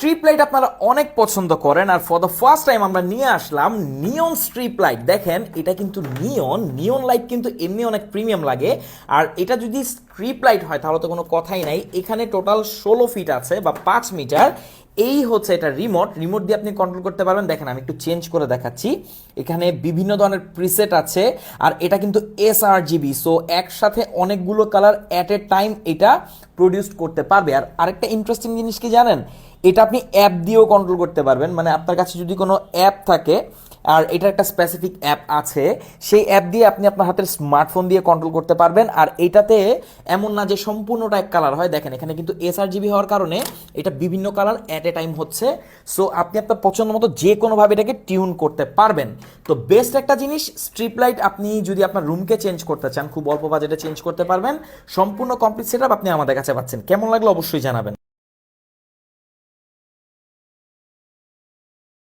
Strip light আপনারা অনেক পছন্দ করেন, আর ফর দ্য ফার্স্ট টাইম আমরা নিয়ে আসলাম নিয়ন স্ট্রিপ লাইট দেখেন, এটা কিন্তু নিয়ন নিয়ন লাইট কিন্তু এমনি অনেক প্রিমিয়াম লাগে। আর এটা যদি স্ট্রিপ লাইট হয়, তাহলে তো কোনো কথাই নাই। এখানে টোটাল ষোলো ফিট আছে বা পাঁচ মিটার এই হচ্ছে এটা রিমোট রিমোট দিয়ে আপনি কন্ট্রোল করতে পারবেন। দেখেন, আমি একটু চেঞ্জ করে দেখাচ্ছি। এখানে বিভিন্ন ধরনের প্রিসেট আছে, আর এটা কিন্তু এস আর জিবি সো একসাথে অনেকগুলো কালার অ্যাট এ টাইম এটা প্রডিউস করতে পারবে। আর আরেকটা ইন্টারেস্টিং জিনিস কি জানেন? এটা আপনি অ্যাপ দিয়েও কন্ট্রোল করতে পারবেন। মানে আপনার কাছে যদি কোনো অ্যাপ থাকে আর এটার একটা স্পেসিফিক অ্যাপ আছে। সেই অ্যাপ দিয়ে আপনি আপনার হাতের স্মার্টফোন দিয়ে কন্ট্রোল করতে পারবেন। আর এটাতে এমন না যে সম্পূর্ণটা এক কালার হয়। দেখেন, এখানে কিন্তু এসআর জিবি হওয়ার কারণে এটা বিভিন্ন কালার অ্যাট এ টাইম হচ্ছে। সো আপনি আপনার পছন্দ মতো যে কোনোভাবে এটাকে টিউন করতে পারবেন। তো বেস্ট একটা জিনিস স্ট্রিপ লাইট আপনি যদি আপনার রুমকে চেঞ্জ করতে চান, খুব অল্প বাজেটে চেঞ্জ করতে পারবেন। সম্পূর্ণ কমপ্লিট সেট আপনি আমাদের কাছে পাচ্ছেন। কেমন লাগল অবশ্যই জানাবেন।